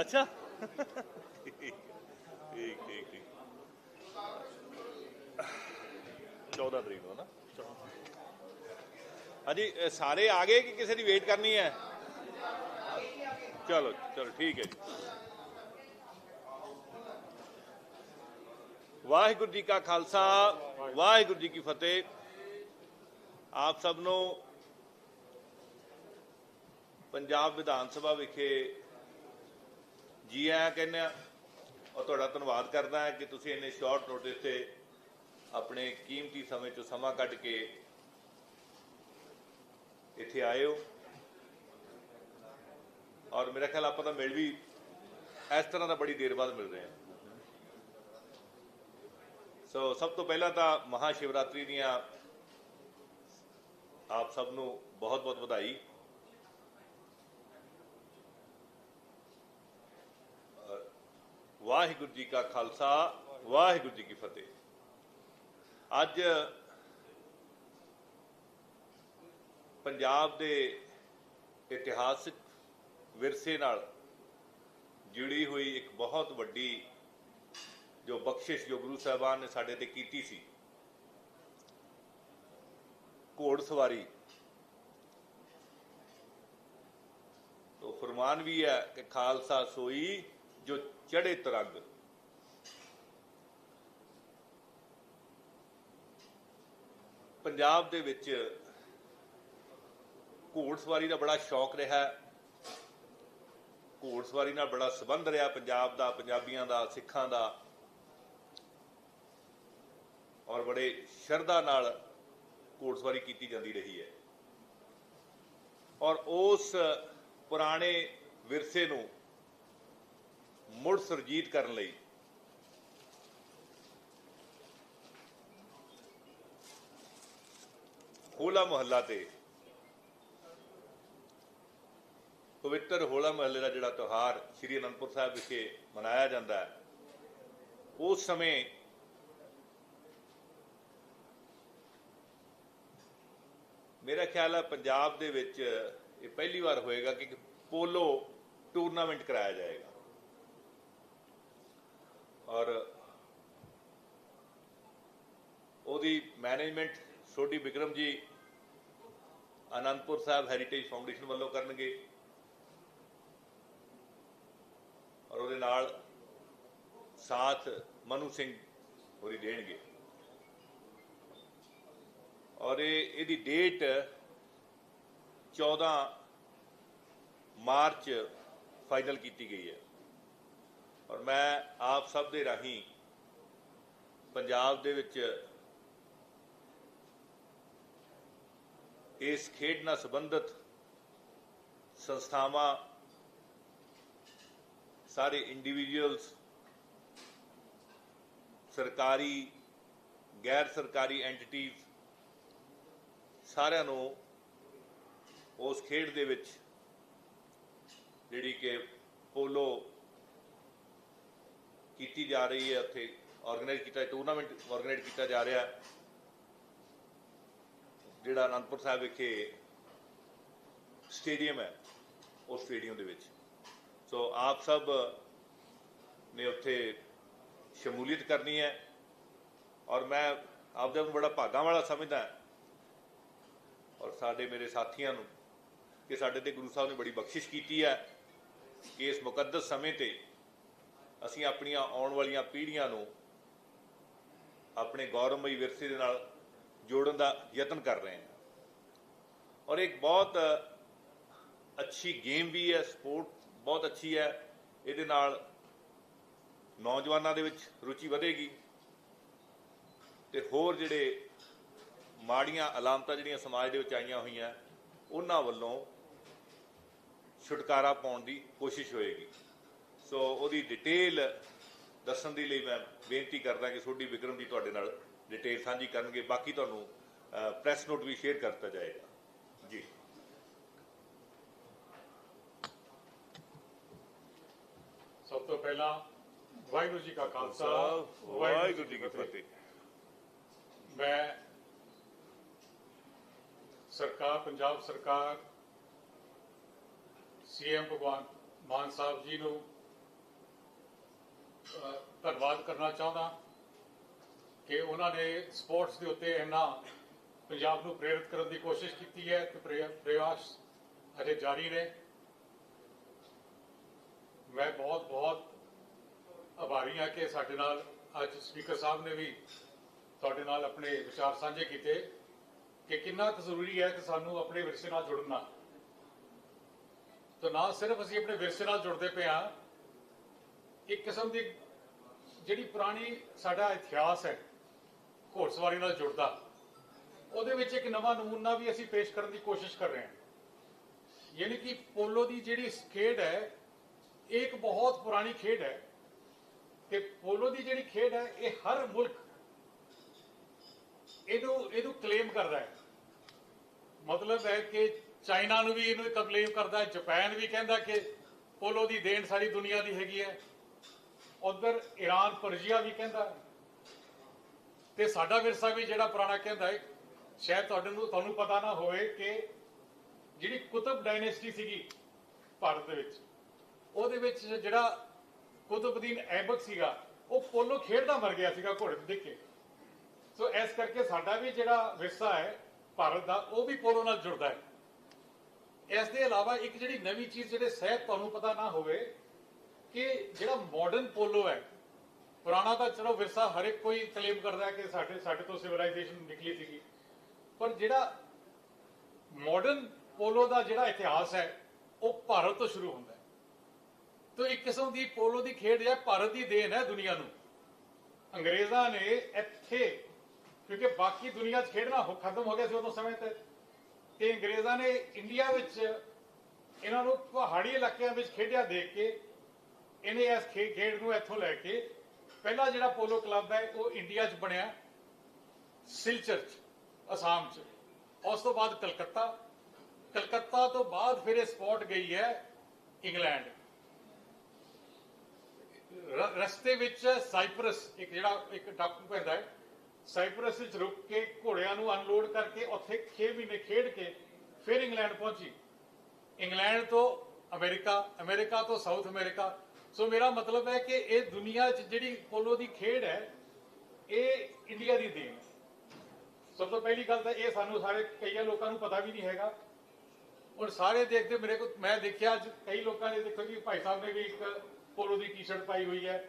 ਅੱਛਾ। ਠੀਕ ਠੀਕ ਠੀਕ। 14 ਤਰੀਕ ਨੂੰ ਨਾ? ਹਾਂਜੀ ਸਾਰੇ ਆ ਗਏ ਕਿ ਕਿਸੇ ਦੀ ਵੇਟ ਕਰਨੀ ਹੈ? ਚਲੋ ਚਲੋ, ਠੀਕ ਹੈ ਜੀ। ਵਾਹਿਗੁਰੂ ਜੀ ਕਾ ਖਾਲਸਾ, ਵਾਹਿਗੁਰੂ ਜੀ ਕੀ ਫਤਿਹ। ਆਪ ਸਭ ਨੂੰ ਪੰਜਾਬ ਵਿਧਾਨ ਸਭਾ ਵਿਖੇ ਜੀ ਆਇਆਂ ਕਹਿੰਦੇ ਆ, ਔਰ ਤੁਹਾਡਾ ਧੰਨਵਾਦ ਕਰਦਾ ਹਾਂ ਕਿ ਤੁਸੀਂ ਇੰਨੇ ਸ਼ਾਰਟ ਨੋਟਿਸ ਤੇ ਆਪਣੇ ਕੀਮਤੀ ਸਮੇਂ ਚੋਂ ਸਮਾਂ ਕੱਢ ਕੇ ਇੱਥੇ ਆਏ ਹੋ। ਔਰ ਮੇਰਾ ਖਿਆਲ ਆਪਾਂ ਤਾਂ ਮਿਲ ਵੀ ਇਸ ਤਰ੍ਹਾਂ ਦਾ ਬੜੀ ਦੇਰ ਬਾਅਦ ਮਿਲ ਰਹੇ ਹਾਂ। ਸੋ ਸਭ ਤੋਂ ਪਹਿਲਾਂ ਤਾਂ ਮਹਾ ਸ਼ਿਵਰਾਤਰੀ ਦੀਆਂ ਆਪ ਸਭ ਨੂੰ ਬਹੁਤ ਬਹੁਤ ਵਧਾਈ। ਵਾਹਿਗੁਰੂ ਜੀ ਕਾ ਖਾਲਸਾ, ਵਾਹਿਗੁਰੂ ਜੀ ਕੀ ਫਤਿਹ। ਅੱਜ ਪੰਜਾਬ ਦੇ ਇਤਿਹਾਸਕ ਵਿਰਸੇ ਨਾਲ ਜੁੜੀ ਹੋਈ ਇੱਕ ਬਹੁਤ ਵੱਡੀ ਜੋ ਬਖਸ਼ਿਸ਼ ਜੋ ਗੁਰੂ ਸਾਹਿਬਾਨ ਨੇ ਸਾਡੇ ਤੇ ਕੀਤੀ ਸੀ, ਘੋੜ ਸਵਾਰੀ। ਤੋ ਫਰਮਾਨ ਵੀ ਹੈ ਕਿ ਖਾਲਸਾ ਸੋਈ ਜੋ ਚੜੇ ਤਰੰਗ। ਪੰਜਾਬ ਦੇ ਵਿੱਚ ਘੋੜ ਸਵਾਰੀ ਦਾ ਬੜਾ ਸ਼ੌਕ ਰਿਹਾ ਹੈ। ਘੋੜ ਸਵਾਰੀ ਨਾਲ ਬੜਾ ਸਬੰਧ ਰਿਹਾ ਪੰਜਾਬ ਦਾ, ਪੰਜਾਬੀਆਂ ਦਾ, ਸਿੱਖਾਂ ਦਾ। ਔਰ ਬੜੇ ਸ਼ਰਧਾ ਨਾਲ ਘੋੜਸਵਾਰੀ ਕੀਤੀ ਜਾਂਦੀ ਰਹੀ ਹੈ। ਔਰ ਉਸ ਪੁਰਾਣੇ ਵਿਰਸੇ ਨੂੰ ਮੁੜ ਸੁਰਜੀਤ ਕਰਨ ਲਈ। ਹੋਲਾ ਮੁਹੱਲਾ ਤੇ ਪਵਿੱਤਰ ਹੋਲਾ ਮਹੱਲੇ ਦਾ ਜਿਹੜਾ ਤਿਉਹਾਰ ਸ੍ਰੀ ਅਨੰਦਪੁਰ ਸਾਹਿਬ ਵਿਖੇ ਮਨਾਇਆ ਜਾਂਦਾ ਹੈ, ਉਸ ਸਮੇਂ ਮੇਰਾ ਖਿਆਲ ਹੈ ਪੰਜਾਬ ਦੇ ਵਿੱਚ ਇਹ ਪਹਿਲੀ ਵਾਰ ਹੋਏਗਾ ਕਿ ਇੱਕ ਪੋਲੋ ਟੂਰਨਾਮੈਂਟ ਕਰਾਇਆ ਜਾਏਗਾ। ਔਰ ਉਹਦੀ ਮੈਨੇਜਮੈਂਟ ਸੋਢੀ ਵਿਕਰਮ ਜੀ ਆਨੰਦਪੁਰ ਸਾਹਿਬ ਹੈਰੀਟੇਜ ਫਾਊਂਡੇਸ਼ਨ ਵੱਲੋਂ ਕਰਨਗੇ। ਔਰ ਉਹਦੇ ਨਾਲ ਸਾਥ ਮਨੂ ਸਿੰਘ ਹੋਰੀ ਦੇਣਗੇ। ਔਰ ਇਹ, ਇਹਦੀ ਡੇਟ 14 ਮਾਰਚ ਫਾਈਨਲ ਕੀਤੀ ਗਈ ਹੈ। ਔਰ ਮੈਂ ਆਪ ਸਭ ਦੇ ਰਾਹੀਂ ਪੰਜਾਬ ਦੇ ਵਿੱਚ ਇਸ ਖੇਡ ਨਾਲ ਸੰਬੰਧਿਤ ਸੰਸਥਾਵਾਂ, ਸਾਰੇ ਇੰਡੀਵਿਜੂਅਲਸ ਸਰਕਾਰੀ, ਗੈਰ ਸਰਕਾਰੀ ਐਂਟੀਟੀਜ਼ ਸਾਰਿਆਂ ਨੂੰ ਉਸ ਖੇਡ ਦੇ ਵਿੱਚ ਜਿਹੜੀ ਕਿ ਪੋਲੋ ਕੀਤੀ ਜਾ ਰਹੀ ਹੈ ਉੱਥੇ ਆਰਗੇਨਾਈਜ਼ ਕੀਤਾ ਟੂਰਨਾਮੈਂਟ ਆਰਗੇਨਾਈਜ਼ ਕੀਤਾ ਜਾ ਰਿਹਾ ਜਿਹੜਾ ਅਨੰਦਪੁਰ ਸਾਹਿਬ ਵਿਖੇ ਸਟੇਡੀਅਮ ਹੈ, ਉਸ ਸਟੇਡੀਅਮ ਦੇ ਵਿੱਚ। ਸੋ ਆਪ ਸਭ ਨੇ ਉੱਥੇ ਸ਼ਮੂਲੀਅਤ ਕਰਨੀ ਹੈ ਔਰ ਮੈਂ ਆਪਦੇ ਆਪ ਨੂੰ ਬੜਾ ਭਾਗਾਂ ਵਾਲਾ ਸਮਝਦਾ ਔਰ ਸਾਡੇ ਮੇਰੇ ਸਾਥੀਆਂ ਨੂੰ, ਕਿ ਸਾਡੇ ਤੇ ਗੁਰੂ ਸਾਹਿਬ ਨੇ ਬੜੀ ਬਖਸ਼ਿਸ਼ ਕੀਤੀ ਹੈ ਕਿ ਇਸ ਮੁਕੱਦਸ ਸਮੇਂ ਤੇ ਅਸੀਂ ਆਪਣੀਆਂ ਆਉਣ ਵਾਲੀਆਂ ਪੀੜ੍ਹੀਆਂ ਨੂੰ ਆਪਣੇ ਗੌਰਵਮਈ ਵਿਰਸੇ ਦੇ ਨਾਲ ਜੋੜਨ ਦਾ ਯਤਨ ਕਰ ਰਹੇ ਹਾਂ। ਔਰ ਇੱਕ ਬਹੁਤ ਅੱਛੀ ਗੇਮ ਵੀ ਹੈ, ਸਪੋਰਟ ਬਹੁਤ ਅੱਛੀ ਹੈ। ਇਹਦੇ ਨਾਲ ਨੌਜਵਾਨਾਂ ਦੇ ਵਿੱਚ ਰੁਚੀ ਵਧੇਗੀ ਤੇ ਹੋਰ ਜਿਹੜੇ ਮਾੜੀਆਂ ਅਲਾਮਤਾਂ ਜਿਹੜੀਆਂ ਸਮਾਜ ਦੇ ਵਿੱਚ ਆਈਆਂ ਹੋਈਆਂ, ਉਹਨਾਂ ਵੱਲੋਂ ਛੁਟਕਾਰਾ ਪਾਉਣ ਦੀ ਕੋਸ਼ਿਸ਼ ਹੋਏਗੀ। ਸੋ ਉਹਦੀ ਡਿਟੇਲ ਦੱਸਣ ਦੇ ਲਈ ਮੈਂ ਬੇਨਤੀ ਕਰਦਾ ਕਿ ਸੋਢੀ ਵਿਕਰਮ ਜੀ ਤੁਹਾਡੇ ਨਾਲ ਡਿਟੇਲ ਸਾਂਝੀ ਕਰਨਗੇ। ਬਾਕੀ ਤੁਹਾਨੂੰ ਪ੍ਰੈਸ ਨੋਟ ਵੀ ਸ਼ੇਅਰ ਕਰਤਾ ਜਾਏਗਾ। ਜੀ। ਸਭ ਤੋਂ ਪਹਿਲਾਂ ਵਾਹਿਗੁਰੂ ਜੀ ਕਾ ਖਾਲਸਾ ਵਾਹਿਗੁਰੂ ਜੀ ਕੀ ਫਤਿਹ। ਮੈਂ ਸਰਕਾਰ ਪੰਜਾਬ ਸਰਕਾਰ ਸੀਐਮ ਭਗਵਾਨ ਮਾਨ ਸਾਹਿਬ ਜੀ ਨੂੰ ਧੰਨਵਾਦ ਕਰਨਾ ਚਾਹੁੰਦਾ ਕਿ ਉਹਨਾਂ ਨੇ ਸਪੋਰਟਸ ਦੇ ਉੱਤੇ ਇੰਨਾ ਪੰਜਾਬ ਨੂੰ ਪ੍ਰੇਰਿਤ ਕਰਨ ਦੀ ਕੋਸ਼ਿਸ਼ ਕੀਤੀ ਹੈ ਤੇ ਪ੍ਰਯਾਸ ਅਜੇ ਜਾਰੀ ਨੇ। ਮੈਂ ਬਹੁਤ ਬਹੁਤ ਆਭਾਰੀ ਹਾਂ ਕਿ ਸਾਡੇ ਨਾਲ ਅੱਜ ਸਪੀਕਰ ਸਾਹਿਬ ਨੇ ਵੀ ਤੁਹਾਡੇ ਨਾਲ ਆਪਣੇ ਵਿਚਾਰ ਸਾਂਝੇ ਕੀਤੇ ਕਿ ਕਿੰਨਾ ਕੁ ਜ਼ਰੂਰੀ ਹੈ ਕਿ ਸਾਨੂੰ ਆਪਣੇ ਵਿਰਸੇ ਨਾਲ ਜੁੜਨਾ। ਤਾਂ ਨਾ ਸਿਰਫ ਅਸੀਂ ਆਪਣੇ ਵਿਰਸੇ ਨਾਲ ਜੁੜਦੇ ਪਏ ਹਾਂ, ਇੱਕ ਕਿਸਮ ਦੀ ਜਿਹੜੀ ਪੁਰਾਣੀ ਸਾਡਾ ਇਤਿਹਾਸ ਹੈ, ਘੋੜਸਵਾਰੀ ਨਾਲ ਜੁੜਦਾ, ਉਹਦੇ ਵਿੱਚ ਇੱਕ ਨਵਾਂ ਨਮੂਨਾ ਵੀ ਅਸੀਂ ਪੇਸ਼ ਕਰਨ ਦੀ ਕੋਸ਼ਿਸ਼ ਕਰ ਰਹੇ ਹਾਂ। ਯਾਨੀ ਕਿ ਪੋਲੋ ਦੀ ਜਿਹੜੀ ਖੇਡ ਹੈ, ਇਹ ਇੱਕ ਬਹੁਤ ਪੁਰਾਣੀ ਖੇਡ ਹੈ ਤੇ ਪੋਲੋ ਦੀ ਜਿਹੜੀ ਖੇਡ ਹੈ, ਇਹ ਹਰ ਮੁਲਕ ਇਹਨੂੰ ਇਹਨੂੰ ਕਲੇਮ ਕਰਦਾ ਹੈ। ਮਤਲਬ ਹੈ ਕਿ ਚਾਈਨਾ ਨੂੰ ਵੀ ਇਹਨੂੰ ਕਲੇਮ ਕਰਦਾ ਹੈ, ਜਾਪਾਨ ਵੀ ਕਹਿੰਦਾ ਕਿ ਪੋਲੋ ਦੀ ਦੇਣ ਸਾਰੀ ਦੁਨੀਆ ਦੀ ਹੈਗੀ ਹੈ। ਉਧਰ ਈਰਾਨ ਪਰਜੀਆ ਵੀ ਕਹਿੰਦਾ ਤੇ ਸਾਡਾ ਵਿਰਸਾ ਵੀ ਜਿਹੜਾ ਪੁਰਾਣਾ ਕਹਿੰਦਾ ਹੈ, ਸ਼ਾਇਦ ਤੁਹਾਡੇ ਨੂੰ ਤੁਹਾਨੂੰ ਪਤਾ ਨਾ ਹੋਵੇ ਕਿ ਜਿਹੜੀ ਕੁਤਬ ਡਾਇਨੈਸਟੀ ਸੀਗੀ ਭਾਰਤ ਦੇ ਵਿੱਚ, ਉਹਦੇ ਵਿੱਚ ਜਿਹੜਾ ਕੁਤਬਦੀਨ ਐਬਕ ਸੀਗਾ, ਉਹ ਪੋਲੋ ਖੇਡਦਾ ਮਰ ਗਿਆ ਸੀਗਾ ਘੋੜੇ ਤੇ ਦੇਖ। ਕੇ ਸੋ ਇਸ ਕਰਕੇ ਸਾਡਾ ਵੀ ਜਿਹੜਾ ਵਿਰਸਾ ਹੈ ਭਾਰਤ ਦਾ, ਉਹ ਵੀ ਪੋਲੋ ਨਾਲ ਜੁੜਦਾ ਹੈ। ਇਸ ਦੇ ਇਲਾਵਾ ਇੱਕ ਜਿਹੜੀ ਨਵੀਂ ਚੀਜ਼ ਜਿਹੜੇ ਸਹਿਤ ਤੁਹਾਨੂੰ ਪਤਾ ਨਾ ਹੋਵੇ ਕਿ ਜਿਹੜਾ ਮਾਡਰਨ ਪੋਲੋ ਹੈ, ਪੁਰਾਣਾ ਤਾਂ ਚਲੋ ਵਿਰਸਾ ਹਰ ਇੱਕ ਕੋਈ ਕਲੇਮ ਕਰਦਾ ਹੈ ਕਿ ਸਾਡੇ ਸਾਡੇ ਤੋਂ ਸਿਵਲਾਈਜੇਸ਼ਨ ਨਿਕਲੀ ਸੀਗੀ। ਪਰ ਜਿਹੜਾ ਮਾਡਰਨ ਪੋਲੋ ਦਾ ਜਿਹੜਾ ਇਤਿਹਾਸ ਹੈ, ਉਹ ਭਾਰਤ ਤੋਂ ਸ਼ੁਰੂ ਹੁੰਦਾ ਹੈ। ਤੋ ਇੱਕ ਕਿਸਮ ਦੀ ਪੋਲੋ ਦੀ ਖੇਡ ਹੈ, ਭਾਰਤ ਦੀ ਦੇਣ ਹੈ ਦੁਨੀਆ ਨੂੰ। ਅੰਗਰੇਜ਼ਾਂ ਨੇ ਇੱਥੇ, ਕਿਉਂਕਿ ਬਾਕੀ ਦੁਨੀਆ 'ਚ ਖੇਡਣਾ ਖਤਮ ਹੋ ਗਿਆ ਸੀ ਉਦੋਂ ਸਮੇਂ ਤੇ ਤੇ ਅੰਗਰੇਜ਼ਾਂ ਨੇ ਇੰਡੀਆ ਵਿੱਚ ਇਹਨਾਂ ਨੂੰ ਪਹਾੜੀ ਇਲਾਕਿਆਂ ਵਿੱਚ ਖੇਡਿਆ ਦੇਖ ਕੇ ਇਹਨੇ ਇਸ ਖੇਡ ਨੂੰ ਇੱਥੋਂ ਲੈ ਕੇ ਪਹਿਲਾ ਜਿਹੜਾ ਪੋਲੋ ਕਲੱਬ ਹੈ, ਉਹ ਇੰਡੀਆ 'ਚ ਬਣਿਆ, ਸਿਲਚਰ 'ਚ, ਅਸਾਮ 'ਚ। ਉਸ ਤੋਂ ਬਾਅਦ ਕਲਕੱਤਾ। ਕਲਕੱਤਾ ਤੋਂ ਬਾਅਦ ਫਿਰ ਇਹ ਸਪੌਟ ਗਈ ਹੈ ਇੰਗਲੈਂਡ। ਰਸਤੇ ਵਿੱਚ ਸਾਈਪਰਸ, ਇੱਕ ਜਿਹੜਾ, ਇੱਕ ਡਾਕੂ ਪੈਂਦਾ ਹੈ, ਸਾਈਪਰਸ ਵਿੱਚ ਰੁਕ ਕੇ ਘੋੜਿਆਂ ਨੂੰ ਅਨਲੋਡ ਕਰਕੇ ਉੱਥੇ 6 ਮਹੀਨੇ ਖੇਡ ਕੇ ਫਿਰ ਇੰਗਲੈਂਡ ਪਹੁੰਚੀ। ਇੰਗਲੈਂਡ ਤੋਂ ਅਮਰੀਕਾ ਅਮਰੀਕਾ ਤੋਂ ਸਾਊਥ ਅਮਰੀਕਾ ਸੋ ਮੇਰਾ ਮਤਲਬ ਹੈ ਕਿ ਇਹ ਦੁਨੀਆ 'ਚ ਜਿਹੜੀ ਪੋਲੋ ਦੀ ਖੇਡ ਹੈ ਇਹ ਇੰਡੀਆ ਦੀ ਦੇਣ ਸਭ ਤੋਂ ਪਹਿਲੀ ਗੱਲ ਤਾਂ ਇਹ ਸਾਨੂੰ ਸਾਰੇ ਕਈਆਂ ਲੋਕਾਂ ਨੂੰ ਪਤਾ ਵੀ ਨਹੀਂ ਹੈਗਾ ਹੁਣ ਸਾਰੇ ਦੇਖਦੇ ਮੇਰੇ ਕੋਲ ਮੈਂ ਦੇਖਿਆ ਅੱਜ ਕਈ ਲੋਕਾਂ ਨੇ ਦੇਖੋ ਕਿ ਭਾਈ ਸਾਹਿਬ ਨੇ ਵੀ ਇੱਕ ਪੋਲੋ ਦੀ ਟੀ-ਸ਼ਰਟ ਪਾਈ ਹੋਈ ਹੈ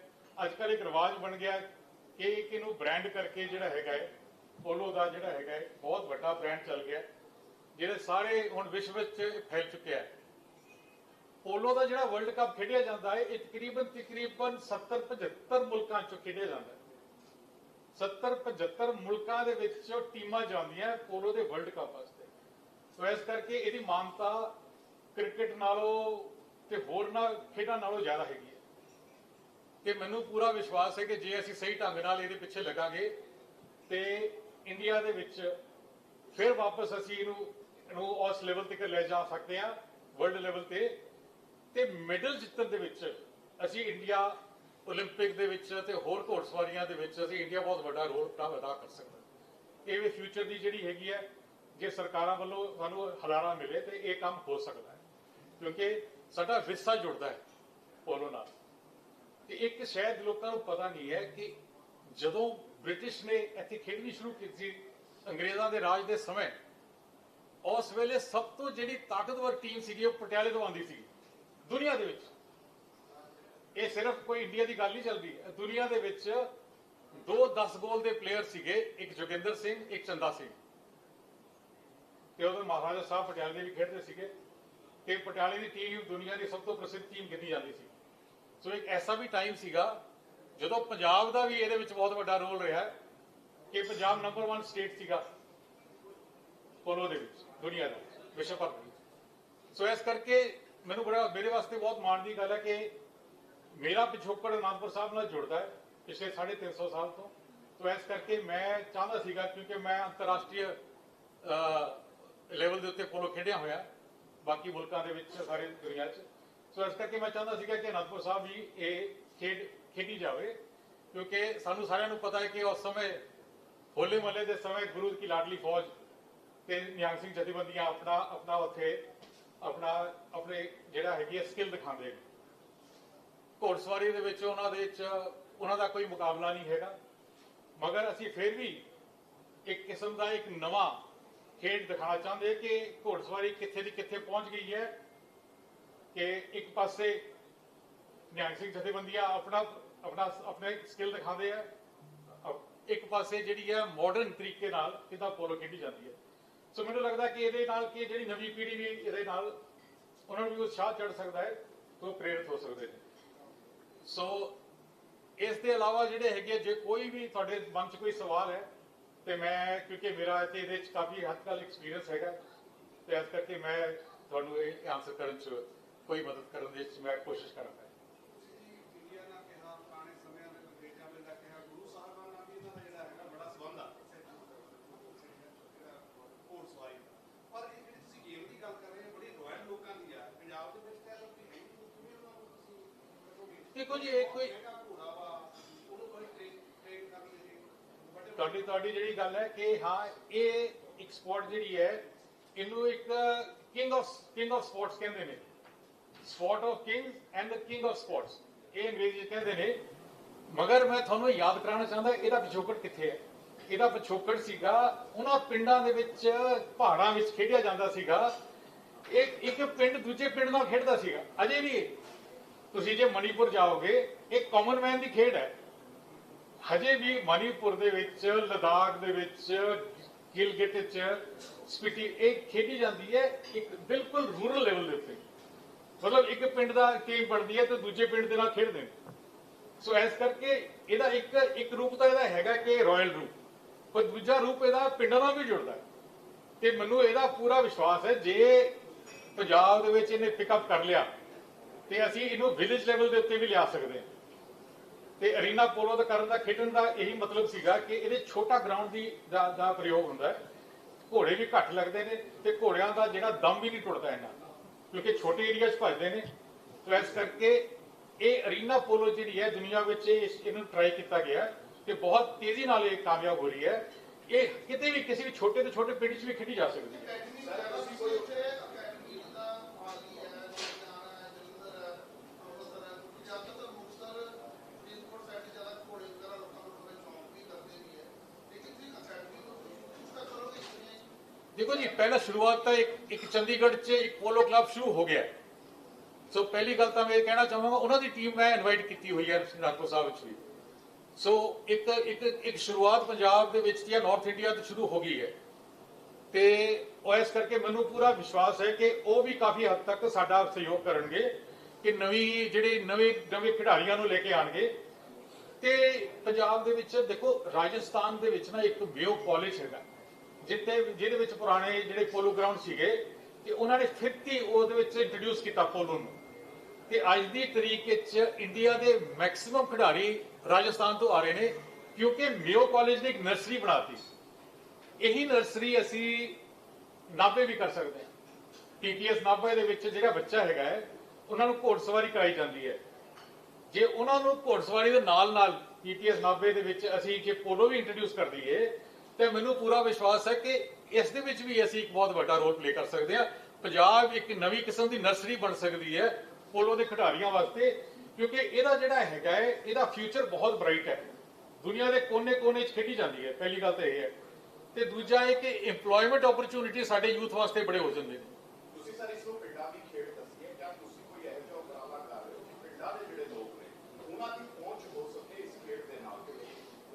ਅੱਜ ਕੱਲ੍ਹ ਇੱਕ ਰਿਵਾਜ ਬਣ ਗਿਆ ਕਿ ਇੱਕ ਇਹਨੂੰ ਬ੍ਰਾਂਡ ਕਰਕੇ ਜਿਹੜਾ ਹੈਗਾ ਹੈ ਪੋਲੋ ਦਾ ਜਿਹੜਾ ਹੈਗਾ ਹੈ ਬਹੁਤ ਵੱਡਾ ਬ੍ਰਾਂਡ ਚੱਲ ਗਿਆ ਜਿਹੜੇ ਸਾਰੇ ਹੁਣ ਵਿਸ਼ਵ ਵਿੱਚ ਫੈਲ ਚੁੱਕਿਆ ਹੈ ਪੋਲੋ ਦਾ ਜਿਹੜਾ ਵਰਲਡ ਕੱਪ ਖੇਡਿਆ ਜਾਂਦਾ ਹੈ, ਇਹ ਤਕਰੀਬਨ ਤਕਰੀਬਨ 70 75 ਮੁਲਕਾਂ ਚੋਂ ਖੇਡਿਆ ਜਾਂਦਾ ਹੈ 70 75 ਮੁਲਕਾਂ ਦੇ ਵਿੱਚੋਂ ਟੀਮਾਂ ਜਾਂਦੀਆਂ ਪੋਲੋ ਦੇ ਵਰਲਡ ਕੱਪ ਵਾਸਤੇ। ਸੋ ਇਸ ਕਰਕੇ ਇਹਦੀ ਮਾਨਤਾ ਕ੍ਰਿਕਟ ਨਾਲੋਂ ਤੇ ਹੋਰ ਨਾ ਖੇਡਾਂ ਨਾਲੋਂ ਜ਼ਿਆਦਾ ਹੈਗੀ ਹੈ। ਤੇ ਮੈਨੂੰ ਪੂਰਾ ਵਿਸ਼ਵਾਸ ਹੈ ਕਿ ਜੇ ਅਸੀਂ ਸਹੀ ਢੰਗ ਨਾਲ ਇਹਦੇ ਪਿੱਛੇ ਲੱਗਾਂਗੇ ਤੇ ਇੰਡੀਆ ਦੇ ਵਿੱਚ ਫਿਰ ਵਾਪਸ ਅਸੀਂ ਇਹਨੂੰ ਇਹਨੂੰ ਉਸ ਲੈਵਲ ਤੱਕ ਲੈ ਜਾ ਸਕਦੇ ਹਾਂ ਵਰਲਡ ਲੈਵਲ ਤੇ ਤੇ ਮੈਡਲ ਜਿੱਤਣ ਦੇ ਵਿੱਚ ਅਸੀਂ ਇੰਡੀਆ 올림픽 ਦੇ ਵਿੱਚ ਤੇ ਹੋਰ ਘੋੜਸਵਾਰੀਆਂ ਦੇ ਵਿੱਚ ਅਸੀਂ ਇੰਡੀਆ ਬਹੁਤ ਵੱਡਾ ਰੋਲ ਅਦਾ ਕਰ ਸਕਦਾ ਹੈ। ਇਹ ਵੀ ਫਿਊਚਰ ਦੀ ਜਿਹੜੀ ਹੈਗੀ ਹੈ ਜੇ ਸਰਕਾਰਾਂ ਵੱਲੋਂ ਸਾਨੂੰ ਹਲਾਰਾ ਮਿਲੇ ਤੇ ਇਹ ਕੰਮ ਹੋ ਸਕਦਾ ਹੈ ਕਿਉਂਕਿ ਸਾਡਾ ਵਿਰਸਾ ਜੁੜਦਾ ਹੈ ਪੋਲੋ ਨਾਲ ਤੇ ਇੱਕ ਸ਼ਾਇਦ ਲੋਕਾਂ ਨੂੰ ਪਤਾ ਨਹੀਂ ਹੈ ਕਿ ਜਦੋਂ ਬ੍ਰਿਟਿਸ਼ ਨੇ ਇੱਥੇ ਖੇਡਣੀ ਸ਼ੁਰੂ ਕੀਤੀ ਅੰਗਰੇਜ਼ਾਂ ਦੇ ਰਾਜ ਦੇ ਸਮੇਂ ਉਸ ਵੇਲੇ ਸਭ ਤੋਂ ਜਿਹੜੀ ਤਾਕਤਵਰ ਟੀਮ ਸੀਗੀ ਉਹ ਪਟਿਆਲੇ ਤੋਂ ਆਉਂਦੀ ਸੀ ਦੁਨੀਆ ਦੇ ਵਿੱਚ। ਇਹ ਸਿਰਫ ਕੋਈ ਇੰਡੀਆ ਦੀ ਗੱਲ ਨਹੀਂ ਚੱਲਦੀ। ਦੁਨੀਆ ਦੇ ਵਿੱਚ ਦੋ 10 ਗੋਲ ਦੇ ਪਲੇਅਰ ਸੀਗੇ, ਇੱਕ ਜੋਗਿੰਦਰ ਸਿੰਘ, ਇੱਕ ਚੰਦਾ ਸਿੰਘ। ਤੇ ਉਦੋਂ ਮਹਾਰਾਜਾ ਸਾਹਿਬ ਪਟਿਆਲੇ ਦੇ ਵੀ ਖੇਡਦੇ ਸੀਗੇ। ਤੇ ਪਟਿਆਲੇ ਦੀ ਟੀਮ ਦੁਨੀਆ ਦੀ ਸਭ ਤੋਂ ਪ੍ਰਸਿੱਧ ਟੀਮ ਗਿਣੀ ਜਾਂਦੀ ਸੀ। ਸੋ ਇੱਕ ਐਸਾ ਵੀ ਟਾਈਮ ਸੀਗਾ, ਜਦੋਂ ਪੰਜਾਬ ਦਾ ਵੀ ਇਹਦੇ ਵਿੱਚ ਬਹੁਤ ਵੱਡਾ ਰੋਲ ਰਿਹਾ, ਕਿ ਪੰਜਾਬ ਨੰਬਰ 1 ਸਟੇਟ ਸੀਗਾ ਪੋਲੋ ਦੇ ਵਿੱਚ, ਦੁਨੀਆ ਦੇ ਵਿਸ਼ਵ ਭਰ ਦੇ ਵਿੱਚ। ਸੋ ਇਸ ਕਰਕੇ ਮੈਨੂੰ ਬੜਾ, ਮੇਰੇ ਵਾਸਤੇ ਬਹੁਤ ਮਾਣ ਦੀ ਗੱਲ ਹੈ ਕਿ ਮੇਰਾ ਪਿਛੋਕੜ ਅਨੰਦਪੁਰ ਸਾਹਿਬ ਨਾਲ ਜੁੜਦਾ ਹੈ, ਪਿਛਲੇ 350 ਸਾਲ ਤੋਂ। ਸੋ ਇਸ ਕਰਕੇ ਮੈਂ ਚਾਹੁੰਦਾ ਸੀਗਾ, ਕਿਉਂਕਿ ਮੈਂ ਅੰਤਰਰਾਸ਼ਟਰੀ ਲੈਵਲ ਦੇ ਉੱਤੇ ਪੋਲੋ ਖੇਡਿਆ ਹੋਇਆ, ਬਾਕੀ ਮੁਲਕਾਂ ਦੇ ਵਿੱਚ ਸਾਰੇ ਦੁਨੀਆ 'ਚ। ਸੋ ਇਸ ਕਰਕੇ ਮੈਂ ਚਾਹੁੰਦਾ ਸੀਗਾ ਕਿ ਅਨੰਦਪੁਰ ਸਾਹਿਬ ਵੀ ਇਹ ਖੇਡ ਖੇਡੀ ਜਾਵੇ, ਕਿਉਂਕਿ ਸਾਨੂੰ ਸਾਰਿਆਂ ਨੂੰ ਪਤਾ ਹੈ ਕਿ ਉਸ ਸਮੇਂ ਹੋਲੇ ਮਹੱਲੇ ਦੇ ਸਮੇਂ ਗੁਰੂ ਕੀ ਲਾਡਲੀ ਫੌਜ ਤੇ ਨਿਹੰਗ ਸਿੰਘ ਜਥੇਬੰਦੀਆਂ ਆਪਣਾ ਆਪਣਾ ਉੱਥੇ ਆਪਣਾ, ਆਪਣੇ ਜਿਹੜਾ ਹੈਗੀ ਹੈ ਸਕਿੱਲ ਦਿਖਾਉਂਦੇ ਨੇ। ਘੋੜਸਵਾਰੀ ਦੇ ਵਿੱਚ ਉਹਨਾਂ ਦੇ ਵਿੱਚ ਉਹਨਾਂ ਦਾ ਕੋਈ ਮੁਕਾਬਲਾ ਨਹੀਂ ਹੈਗਾ। ਮਗਰ ਅਸੀਂ ਫਿਰ ਵੀ ਇੱਕ ਕਿਸਮ ਦਾ ਇੱਕ ਨਵਾਂ ਖੇਡ ਦਿਖਾਉਣਾ ਚਾਹੁੰਦੇ ਕਿ ਘੋੜਸਵਾਰੀ ਕਿੱਥੇ ਦੀ ਕਿੱਥੇ ਪਹੁੰਚ ਗਈ ਹੈ ਕਿ ਇੱਕ ਪਾਸੇ ਨਿਹੰਗ ਸਿੰਘ ਜਥੇਬੰਦੀਆਂ ਆਪਣਾ ਆਪਣਾ, ਆਪਣੇ ਸਕਿੱਲ ਦਿਖਾਉਂਦੇ ਆ। ਇੱਕ ਪਾਸੇ ਜਿਹੜੀ ਹੈ ਮਾਡਰਨ ਤਰੀਕੇ ਨਾਲ ਕਿਦਾਂ ਪੋਲੋ ਖੇਡੀ ਜਾਂਦੀ ਹੈ। ਸੋ ਮੈਨੂੰ ਲੱਗਦਾ ਕਿ ਇਹਦੇ ਨਾਲ ਕਿ ਜਿਹੜੀ ਨਵੀਂ ਪੀੜ੍ਹੀ ਵੀ ਇਹਦੇ ਨਾਲ, ਉਹਨਾਂ ਨੂੰ ਵੀ ਉਤਸ਼ਾਹ ਚੜ ਸਕਦਾ ਹੈ, ਤੋਂ ਪ੍ਰੇਰਿਤ ਹੋ ਸਕਦੇ ਨੇ। ਸੋ ਇਸ ਦੇ ਇਲਾਵਾ ਜਿਹੜੇ ਹੈਗੇ ਜੇ ਕੋਈ ਵੀ ਤੁਹਾਡੇ ਮਨ 'ਚ ਕੋਈ ਸਵਾਲ ਹੈ, ਤੇ ਮੈਂ, ਕਿਉਂਕਿ ਮੇਰਾ ਤੇ ਇਹਦੇ 'ਚ ਕਾਫੀ ਹੱਦ ਤੱਕ ਐਕਸਪੀਰੀਅੰਸ ਹੈਗਾ, ਤੇ ਇਸ ਕਰਕੇ ਮੈਂ ਤੁਹਾਨੂੰ ਇਹ ਆਨਸਰ ਕਰਨ 'ਚ ਕੋਈ ਮਦਦ ਕਰਨ ਦੇ ਵਿੱਚ ਮੈਂ ਕੋਸ਼ਿਸ਼ ਕਰਾਂਗਾ ਇੰਡੀਆ ਨਾਲ ਕਿਹਾ ਪੁਰਾਣੇ ਸਮਿਆਂ ਦੇ ਅੰਗਰੇਜ਼ਾਂ ਵੇਲੇ ਕਿਹਾ ਗੁਰੂ ਸਾਹਿਬਾਨ ਨਾਲ ਵੀ ਇਹਨਾਂ ਦਾ ਜਿਹੜਾ ਹੈਗਾ ਬੜਾ ਸੰਬੰਧ ਆ ਘੋੜ ਸਵਾਰੀ ਦਾ। ਪਰ ਇਹ ਜਿਹੜੀ ਤੁਸੀਂ ਗੇਮ ਦੀ ਗੱਲ ਕਰ ਰਹੇ ਹੋ ਬੜੀ ਰੋਇਲ ਲੋਕਾਂ ਦੀ ਆ ਪੰਜਾਬ ਦੇ ਵਿੱਚ ਕਹਿ ਲਓ ਕਿ ਨਹੀਂ ਕਿਵੇਂ ਉਹਨਾਂ ਨੂੰ ਤੁਸੀਂ ਕਰੋਗੇ? ਦੇਖੋ ਜੀ, ਇਹ ਕੋਈ- ਤੁਹਾਡੀ ਤੁਹਾਡੀ ਜਿਹੜੀ ਗੱਲ ਹੈ ਕਿ ਹਾਂ ਇਹ ਇੱਕ ਸਪੋਰਟ ਜਿਹੜੀ ਹੈ ਇਹਨੂੰ ਇੱਕ king of king of sports ਕਹਿੰਦੇ ਨੇ। Sport of kings and the king of sports ਇਹ ਅੰਗਰੇਜ਼ੀ ਕਹਿੰਦੇ ਨੇ ਮਗਰ ਮੈਂ ਤੁਹਾਨੂੰ ਯਾਦ ਕਰਾਉਣਾ ਚਾਹੁੰਦਾ ਇਹਦਾ ਪਿਛੋਕੜ ਕਿੱਥੇ ਹੈ? ਇਹਦਾ ਪਿਛੋਕੜ ਸੀਗਾ ਉਹਨਾਂ ਪਿੰਡਾਂ ਦੇ ਵਿੱਚ ਪਹਾੜਾਂ ਵਿੱਚ ਖੇਡਿਆ ਜਾਂਦਾ ਸੀਗਾ। ਇੱਕ ਇੱਕ ਪਿੰਡ ਦੂਜੇ ਪਿੰਡ ਨਾਲ ਖੇਡਦਾ ਸੀਗਾ। ਅਜੇ ਵੀ ਤੁਸੀਂ ਜੇ ਮਣੀਪੁਰ ਜਾਓਗੇ, ਇਹ ਕਾਮਨ ਮੈਨ ਦੀ ਖੇਡ ਹੈ। ਹਜੇ ਵੀ ਮਣੀਪੁਰ ਦੇ ਵਿੱਚ, ਲਦਾਖ ਦੇ ਵਿੱਚ, ਗਿਲਗਿਟ ਚ ਸਪੀਟੀ ਇਹ ਖੇਡੀ ਜਾਂਦੀ ਹੈ ਇੱਕ ਬਿਲਕੁਲ ਰੂਰਲ ਲੈਵਲ ਦੇ ਉੱਤੇ। ਮਤਲਬ ਇੱਕ ਪਿੰਡ ਦਾ ਟੀਮ ਬਣਦੀ ਹੈ ਤੇ ਦੂਜੇ ਪਿੰਡ ਦੇ ਨਾਲ ਖੇਡਦੇ ਨੇ। ਸੋ ਇਸ ਕਰਕੇ ਇਹਦਾ ਇੱਕ ਇੱਕ ਰੂਪ ਤਾਂ ਇਹਦਾ ਹੈਗਾ ਕਿ ਰਾਇਲ ਰੂਪ। ਪਰ ਦੂਜਾ ਰੂਪ ਇਹਦਾ ਪਿੰਡਾਂ ਨਾਲ ਵੀ ਜੁੜਦਾ ਹੈ। ਤੇ ਮੈਨੂੰ ਇਹਦਾ ਪੂਰਾ ਵਿਸ਼ਵਾਸ ਹੈ, ਜੇ ਪੰਜਾਬ ਦੇ ਵਿੱਚ ਇਹਨੇ ਪਿਕਅਪ ਕਰ ਲਿਆ ਤੇ ਅਸੀਂ ਇਹਨੂੰ ਵਿਲੇਜ ਲੈਵਲ ਦੇ ਉੱਤੇ ਵੀ ਲਿਆ ਸਕਦੇ ਹਾਂ। ਤੇ ਅਰੀਨਾ ਪੋਲੋ ਦਾ ਕਰਨ ਦਾ ਖੇਡਣ ਦਾ ਇਹੀ ਮਤਲਬ ਸੀਗਾ ਕਿ ਇਹਦੇ ਛੋਟਾ ਗਰਾਊਂਡ ਦੀ ਦਾ, ਪ੍ਰਯੋਗ ਹੁੰਦਾ ਹੈ। ਘੋੜੇ ਵੀ ਘੱਟ ਲੱਗਦੇ ਨੇ ਤੇ ਘੋੜਿਆਂ ਦਾ ਜਿਹੜਾ ਦਮ ਵੀ ਨਹੀਂ ਟੁੱਟਦਾ ਇਹਨਾਂ ਕਿਉਂਕਿ ਛੋਟੇ ਏਰੀਆ 'ਚ ਭੱਜਦੇ ਨੇ। ਤੇ ਇਸ ਕਰਕੇ ਇਹ ਅਰੀਨਾ ਪੋਲੋ ਜਿਹੜੀ ਹੈ ਦੁਨੀਆ ਵਿੱਚ ਇਹਨੂੰ ਟਰਾਈ ਕੀਤਾ ਗਿਆ ਤੇ ਬਹੁਤ ਤੇਜ਼ੀ ਨਾਲ ਇਹ ਕਾਮਯਾਬ ਹੋ ਰਹੀ ਹੈ। ਇਹ ਕਿਤੇ ਵੀ ਕਿਸੇ ਵੀ ਛੋਟੇ ਤੋਂ ਛੋਟੇ ਪਿੰਡ 'ਚ ਵੀ ਖੇਡੀ ਜਾ ਸਕਦੀ ਹੈ ਅਕੈਡਮੀ ਵਗੈਰਾ ਵੀ ਕੋਈ ਉੱਥੇ ਅਕੈਡਮੀ ਦਾ ਹਾਲੀ ਹੈ ਲੁਧਿਆਣਾ ਹੈ ਜਲੰਧਰ ਹੈ ਅੰਮ੍ਰਿਤਸਰ ਹੈ ਕਿਉਂਕਿ ਜ਼ਿਆਦਾਤਰ ਮੁਕਤਸਰ ਫਰੀਦਕੋਟ ਸਾਈਡ ਤੇ ਜ਼ਿਆਦਾ ਘੋੜੇ ਵਗੈਰਾ ਲੋਕਾਂ ਨੂੰ ਥੋੜੇ ਸ਼ੌਂਕ ਵੀ ਕਰਦੇ ਵੀ ਹੈ ਲੇਕਿਨ ਤੁਸੀਂ ਅਕੈਡਮੀ ਨੂੰ ਕੁਝ ਤਾਂ ਕਰੋਗੇ ਜਿਵੇਂ ਦੇਖੋ ਜੀ, ਪਹਿਲਾ ਸ਼ੁਰੂਆਤ ਤਾਂ ਇੱਕ ਇੱਕ ਚੰਡੀਗੜ੍ਹ 'ਚ ਇੱਕ ਪੋਲੋ ਕਲੱਬ ਸ਼ੁਰੂ ਹੋ ਗਿਆ। ਸੋ ਪਹਿਲੀ ਗੱਲ ਤਾਂ ਮੈਂ ਇਹ ਕਹਿਣਾ ਚਾਹਾਂਗਾ, ਉਹਨਾਂ ਦੀ ਟੀਮ ਮੈਂ ਇਨਵਾਈਟ ਕੀਤੀ ਹੋਈ ਹੈ ਨਾਗਪੁਰ ਸਾਹਿਬ ਵਿੱਚ ਵੀ। ਸੋ ਇੱਕ ਇੱਕ ਇੱਕ ਸ਼ੁਰੂਆਤ ਪੰਜਾਬ ਦੇ ਵਿੱਚ ਜਾਂ ਨਾਰਥ ਇੰਡੀਆ ਤੋਂ ਸ਼ੁਰੂ ਹੋ ਗਈ ਹੈ। ਤੇ ਉਹ ਇਸ ਕਰਕੇ ਮੈਨੂੰ ਪੂਰਾ ਵਿਸ਼ਵਾਸ ਹੈ ਕਿ ਉਹ ਵੀ ਕਾਫੀ ਹੱਦ ਤੱਕ ਸਾਡਾ ਸਹਿਯੋਗ ਕਰਨਗੇ ਕਿ ਨਵੀਂ ਜਿਹੜੇ ਨਵੇਂ ਨਵੇਂ ਖਿਡਾਰੀਆਂ ਨੂੰ ਲੈ ਕੇ ਆਣਗੇ ਤੇ ਪੰਜਾਬ ਦੇ ਵਿੱਚ ਦੇਖੋ, ਰਾਜਸਥਾਨ ਦੇ ਵਿੱਚ ਨਾ ਇੱਕ ਬਿਓ ਕਾਲਜ ਹੈਗਾ। ਜਿੱਥੇ ਜਿਹਦੇ ਵਿੱਚ ਪੁਰਾਣੇ ਜਿਹੜੇ ਪੋਲੋ ਗਰਾਊਂਡ ਸੀਗੇ, ਤੇ ਉਹਨਾਂ ਨੇ ਫਿਰ ਹੀ ਉਹਦੇ ਵਿੱਚ ਇੰਟਰੋਡਿਊਸ ਕੀਤਾ ਪੋਲੋ ਨੂੰ। ਤੇ ਅੱਜ ਦੀ ਤਰੀਕ ਵਿੱਚ ਇੰਡੀਆ ਦੇ ਮੈਕਸਿਮਮ ਖਿਡਾਰੀ ਰਾਜਸਥਾਨ ਤੋਂ ਆ ਰਹੇ ਨੇ, ਕਿਉਂਕਿ ਮਿਓ ਕਾਲਜ ਨੇ ਇੱਕ ਨਰਸਰੀ ਬਣਾਤੀ ਇਹੀ ਨਰਸਰੀ ਅਸੀਂ ਨਾਭੇ ਵੀ ਕਰ ਸਕਦੇ ਹਾਂ। ਪੀਪੀਐਸ ਨਾਭੇ ਦੇ ਵਿੱਚ ਜਿਹੜਾ ਬੱਚਾ ਹੈਗਾ ਹੈ, ਉਹਨਾਂ ਨੂੰ ਘੋੜਸਵਾਰੀ ਕਰਾਈ ਜਾਂਦੀ ਹੈ। ਜੇ ਉਹਨਾਂ ਨੂੰ ਘੋੜਸਵਾਰੀ ਦੇ ਨਾਲ ਨਾਲ ਪੀਪੀਐਸ ਨਾਭੇ ਦੇ ਵਿੱਚ ਅਸੀਂ ਜੇ ਪੋਲੋ ਵੀ ਇੰਟਰੋਡਿਊਸ ਕਰ ਦਈਏ ਤੇ ਮੈਨੂੰ ਪੂਰਾ ਵਿਸ਼ਵਾਸ ਹੈ ਕਿ ਇਸ ਦੇ ਵਿੱਚ ਵੀ ਅਸੀਂ ਇੱਕ ਬਹੁਤ ਵੱਡਾ ਰੋਲ ਪਲੇ ਕਰ ਸਕਦੇ ਹਾਂ। ਪੰਜਾਬ ਇੱਕ ਨਵੀਂ ਕਿਸਮ ਦੀ ਨਰਸਰੀ ਬਣ ਸਕਦੀ ਹੈ ਪੋਲੋ ਦੇ ਖਿਡਾਰੀਆਂ ਵਾਸਤੇ, ਕਿਉਂਕਿ ਇਹਦਾ ਜਿਹੜਾ ਹੈਗਾ ਹੈ, ਇਹਦਾ ਫਿਊਚਰ ਬਹੁਤ ਬ੍ਰਾਈਟ ਹੈ। ਦੁਨੀਆ ਦੇ ਕੋਨੇ-ਕੋਨੇ 'ਚ ਖੇਡੀ ਜਾਂਦੀ ਹੈ, ਪਹਿਲੀ ਗੱਲ ਤਾਂ ਇਹ ਹੈ। ਤੇ ਦੂਜਾ ਇਹ ਕਿ EMPLOYMENT ਓਪਰਚੁਨਿਟੀ ਸਾਡੇ ਯੂਥ ਵਾਸਤੇ ਬੜੇ ਹੋ ਜਾਂਦੇ ਨੇ। ਤੁਸੀਂ ਸਰ ਇਸ ਨੂੰ ਪਿੰਡਾਂ ਦੀ ਖੇਡ ਦੱਸੀ ਹੈ ਜਾਂ ਤੁਸੀਂ ਕੋਈ ਇਹੋ ਜਿਹਾ ਉਪਰਾਲਾ ਕਰ ਰਹੇ ਹੋ ਕਿ ਪਿੰਡਾਂ ਦੇ ਜਿਹੜੇ ਲੋਕ ਨੇ ਉਹਨਾਂ ਦੀ ਪਹੁੰਚ ਹੋ ਸਕੇ ਇਸ ਖੇਡ ਦੇ ਨਾਲ